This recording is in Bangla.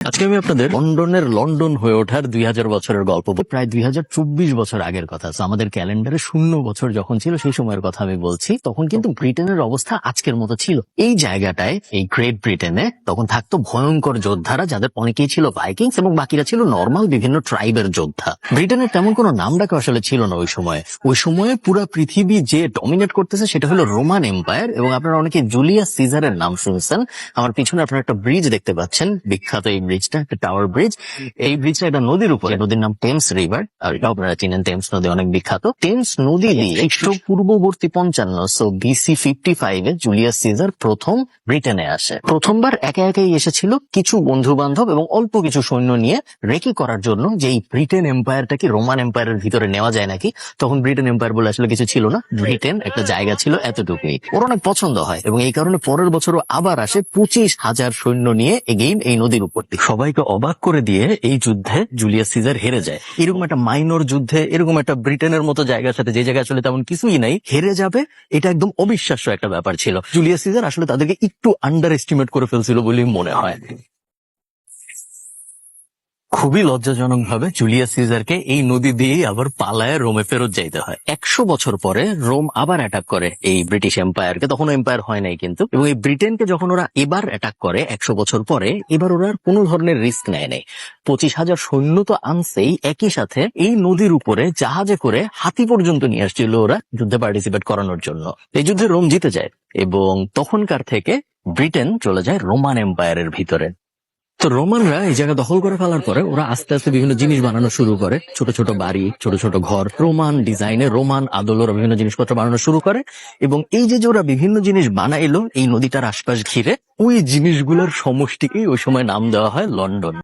আজকে আমি আপনাদের লন্ডনের লন্ডন হয়ে ওঠার দুই হাজার বছরের গল্প প্রায় দুই হাজার চব্বিশ বছর আগের কথা। আমাদের ক্যালেন্ডারে শূন্য বছর যখন ছিল, সেই সময়ের কথা আমি বলছি। তখন কিন্তু ব্রিটেনের অবস্থা আজকের মতো ছিল। এই জায়গাটায়, এই গ্রেট ব্রিটেনে, তখন থাকতো ভয়ঙ্কর যোদ্ধারা, যাদের অনেকেই ছিল ভাইকিংস এবং বাকিরা ছিল নর্মাল বিভিন্ন ট্রাইবের যোদ্ধা। ব্রিটেনের তেমন কোনো নাম ডাকা আসলে ছিল না ওই সময়ে। ওই সময়ে পুরো পৃথিবী যে ডমিনেট করতেছে, সেটা হলো রোমান এম্পায়ার এবং আপনারা অনেকে জুলিয়াস সিজারের নাম শুনছেন। আমার পিছনে আপনারা একটা ব্রিজ দেখতে পাচ্ছেন। বিখ্যাত এই ব্রিজটা একটা টাওয়ার ব্রিজ এই ব্রিজটা একটা নদীর উপরে নদীর নাম টেমস রিভার আর এটাও আপনারা চিনেন টেমস নদী অনেক বিখ্যাত। টেমস নদী দিয়ে একটু পূর্ববর্তী পঞ্চান্ন সো বিসি ফিফটি ফাইভে জুলিয়াস সিজার প্রথম ব্রিটেনে আসে। প্রথমবার একে একেই এসেছিল কিছু বন্ধু বান্ধব এবং অল্প কিছু সৈন্য নিয়ে রেকি করার জন্য যে এই ব্রিটেন এম্পায়ারটাকে রোমান এম্পায়ারের ভিতরে নেওয়া যায় নাকি তখন ব্রিটেন এম্পায়ার বলে আসলে কিছু ছিল না। ব্রিটেন একটা জায়গা ছিল এতটুকুই। ওর অনেক পছন্দ হয় এবং এই কারণে পরের বছরও আবার আসে পঁচিশ হাজার সৈন্য নিয়ে এগেইন এই নদীর উপর দিয়ে। সবাইকে অবাক করে দিয়ে এই যুদ্ধে জুলিয়াস সিজার হেরে যায়। এরকম একটা মাইনর যুদ্ধে, এরকম একটা ব্রিটেনের মতো জায়গার সাথে যে জায়গায় আসলে তেমন কিছুই নাই, হেরে যাবে, এটা একদম অবিশ্বাস্য একটা ব্যাপার ছিল। জুলিয়াস সিজার আসলে তাদেরকে একটু আন্ডার এস্টিমেট করে ফেলছিল বলেই মনে হয়। খুবই লজ্জাজনক ভাবে জুলিয়াস সিজারকে এই নদী দিয়েই আবার পালায় রোমে ফেরত যাইতে হয়। একশো বছর পরে রোম আবার অ্যাটাক করে এই ব্রিটিশ এম্পায়ারকে তখন এম্পায়ার হয় নাই কিন্তু। এবং এই ব্রিটেনকে যখন ওরা এবার অ্যাটাক করে একশো বছর পরে, এবার ওরা কোনো ধরনের রিস্ক নেয় নাই। পঁচিশ হাজার সৈন্য তো আনছেই, একই সাথে এই নদীর উপরে জাহাজে করে হাতি পর্যন্ত নিয়ে আসছিল ওরা যুদ্ধে পার্টিসিপেট করানোর জন্য। এই যুদ্ধে রোম জিতে যায় এবং তখনকার থেকে ব্রিটেন চলে যায় রোমান এম্পায়ারের ভিতরে। তো রোমানরা এই জায়গা দখল করে ফেলার পরে ওরা আস্তে আস্তে বিভিন্ন জিনিস বানানো শুরু করে। ছোট ছোট বাড়ি, ছোট ছোট ঘর, রোমান ডিজাইনে রোমান আদল ওরা বিভিন্ন জিনিসপত্র বানানো শুরু করে এবং এই যে যে ওরা বিভিন্ন জিনিস বানাইলো, এই নদীটার আশপাশ ঘিরে ওই জিনিসগুলোর সমষ্টিকেই ওই সময় নাম দেওয়া হয় লন্ডন।